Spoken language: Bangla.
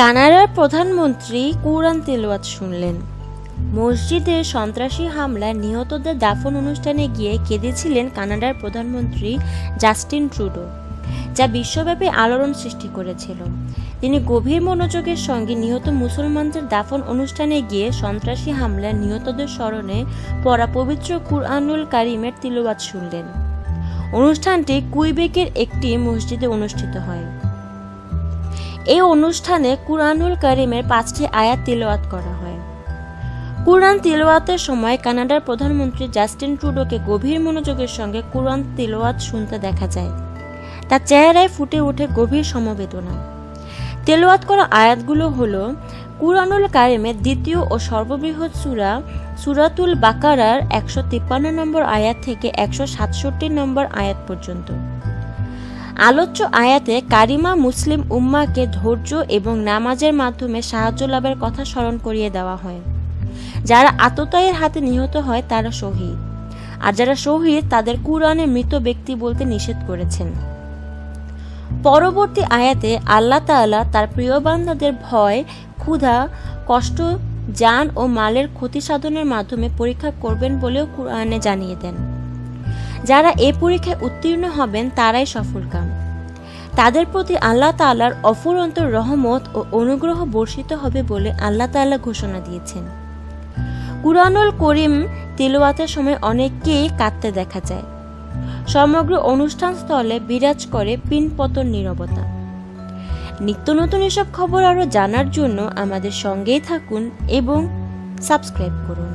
কানাডার প্রধানমন্ত্রী কুরআন তেলাওয়াত শুনলেন। মসজিদে সন্ত্রাসী হামলায় নিহতদের দাফন অনুষ্ঠানে গিয়ে কেঁদেছিলেন কানাডার প্রধানমন্ত্রী জাস্টিন ট্রুডো, যা বিশ্বব্যাপী আলোড়ন সৃষ্টি করেছিল। তিনি গভীর মনোযোগের সঙ্গে নিহত মুসলমানদের দাফন অনুষ্ঠানে গিয়ে সন্ত্রাসী হামলায় নিহতদের স্মরণে পড়া পবিত্র কুরআনুল কারিমের তিলওয়াত শুনলেন। অনুষ্ঠানটি কুইবেকের একটি মসজিদে অনুষ্ঠিত হয়। এই অনুষ্ঠানে কুরআনুল কারিমের পাঁচটি আয়াত তিলওয়াত করা হয়। কুরআন তিলওয়াতের সময় কানাডার প্রধানমন্ত্রী জাস্টিন ট্রুডোকে গভীর মনোযোগের সঙ্গে কুরআন তিলওয়াত শুনতে দেখা যায়। তার চেহারায় ফুটে ওঠে গভীর সমবেদনা। তেলাওয়াত করা আয়াতগুলো হল, কুরআনুল কারিমের দ্বিতীয় ও সর্ববৃহৎ সূরা, সুরাতুল বাকারার একশো তিপ্পান্ন নম্বর আয়াত থেকে একশো সাতষট্টি নম্বর আয়াত পর্যন্ত। আলোচ্য আয়াতে কারিমা মুসলিম উম্মাকে ধৈর্য এবং নামাজের মাধ্যমে সাহায্য লাভের কথা স্মরণ করিয়ে দেওয়া হয়। যারা আততায়ের হাতে নিহত হয়, তারা শহীদ। আর যারা শহীদ, তাদের কুরআনে মৃত ব্যক্তি বলতে নিষেধ করেছেন। পরবর্তী আয়াতে আল্লাহ তাআলা তার প্রিয় বান্দাদের ভয়, ক্ষুধা, কষ্ট, যান ও মালের ক্ষতি সাধনের মাধ্যমে পরীক্ষা করবেন বলেও কুরআনে জানিয়ে দেন। যারা এ পরীক্ষায় উত্তীর্ণ হবেন তারাই সফলকাম তাদের প্রতি আল্লাহ তাআলার অফুরন্ত রহমত ও অনুগ্রহ বর্ষিত হবে বলে আল্লাহ তাআলা ঘোষণা দিয়েছেন। কুরআনুল করিম তিলওয়াতের সময় অনেককেই কাঁদতে দেখা যায়। সমগ্র অনুষ্ঠান স্থলে বিরাজ করে পিনপতন নীরবতা। নিত্য নতুন এসব খবর আরও জানার জন্য আমাদের সঙ্গেই থাকুন এবং সাবস্ক্রাইব করুন।